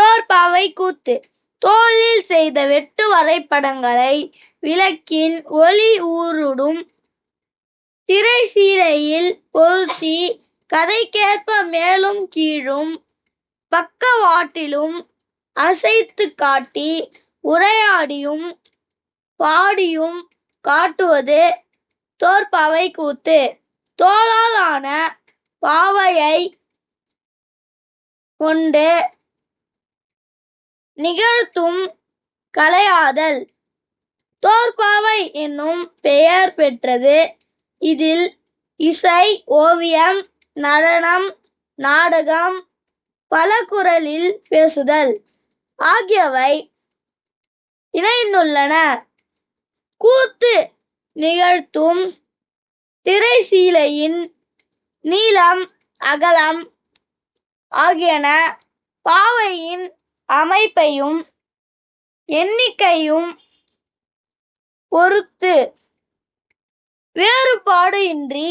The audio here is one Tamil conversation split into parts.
தோற்பாவை கூத்து. தோளில் செய்த வெட்டு வரைபடங்களை விளக்கின் ஒளி ஊருடும் திரை சீலையில் பொருத்தி கதைக்கேற்ப மேலும் கீழும் பக்கவாட்டிலும் அசைத்து காட்டி உரையாடியும் பாடியும் காட்டுவது தோற்பாவை கூத்து. தோளால் ஆன பாவையை கொண்டு நிகழ்த்தும் கலையாதல். தோற்பாவை என்னும் பெயர் பெற்றது. இதில் இசை ஓவியம் நடனம் நாடகம் பலகுரலில் பேசுதல் ஆகியவை இணைந்துள்ளன. கூத்து நிகழ்த்தும் திரைசீலையின் நீளம் அகலம் ஆகியன பாவையின் அமைப்பையும் எண்ணிக்கையும் பொறுத்து வேறுபாடு இன்றி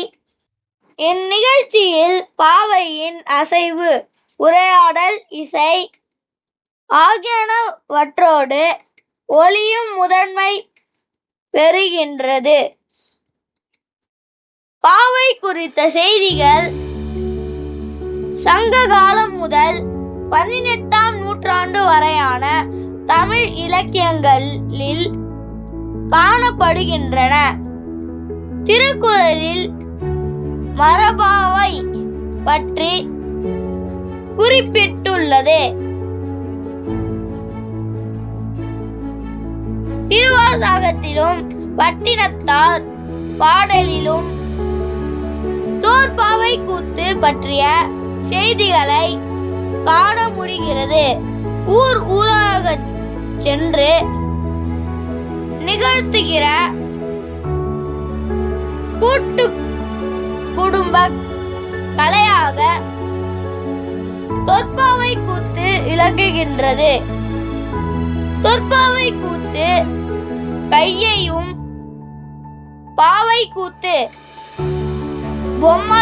இந்நிகழ்ச்சியில் பாவையின் அசைவு உரையாடல் இசை ஆகியனவற்றோடு ஒளியும் முதன்மை பெறுகின்றது. பாவை குறித்த செய்திகள் சங்க காலம் முதல் பதினெட்டாம் நூற்றாண்டு வரையான தமிழ் இலக்கியங்களில் காணப்படுகின்றன. திருக்குறளில் மரபாவை பற்றி குறிப்பிட்டுள்ளது. திருவாசகத்திலும் பட்டினத்தார் பாடலிலும் தோற்பாவை கூத்து பற்றிய செய்திகளை காண முடிகிறது. ஊர் ஊராக சென்று நிகழ்த்துகிற கூட்டு குடும்ப கலையாக தொற்பாவை கூத்து விளங்குகின்றது தொற்பாவை கூத்து கையையும் பாவை கூத்து பொம்மை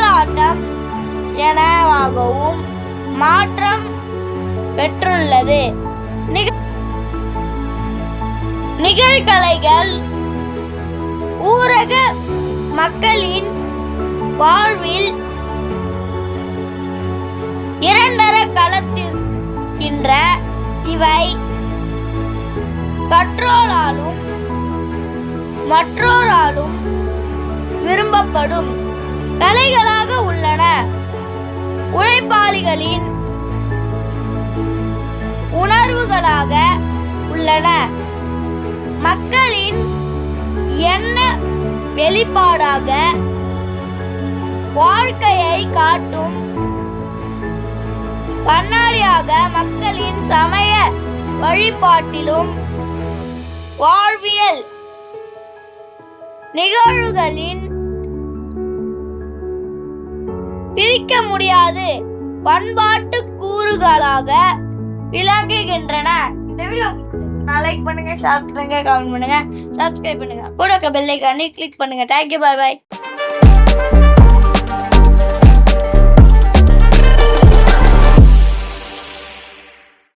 எனவாகவும் மாற்றம் பெற்றுள்ளது. நிக- நிகழ்கலைகள் ஊரக மக்களின் வாழ்வில் இரண்டர கலத்திருக்கின்ற இவை கற்றோராலும் மற்றோராலும் விரும்பப்படும் கலைகளாக உள்ளன. உழைப்பாளிகளின் உணர்வுகளாக உள்ளன. மக்களின் எண்ண வெளிப்பாடாக வாழ்க்கையை காட்டும் கண்ணாடியாக மக்களின் சமய வழிபாட்டிலும் வாழ்வியல் நிகழ்வுகளின் முடியாது. பண்பாட்டு கூறுகளாக விளங்குகின்றன. இந்த வீடியோ லைக் பண்ணுங்க ஷேர் பண்ணுங்க கமெண்ட் பண்ணுங்க சப்ஸ்கிரைப் பண்ணுங்க. கூட பெல்லைக்கானே கிளிக் பண்ணுங்க. தேங்க்யூ பாய் பாய்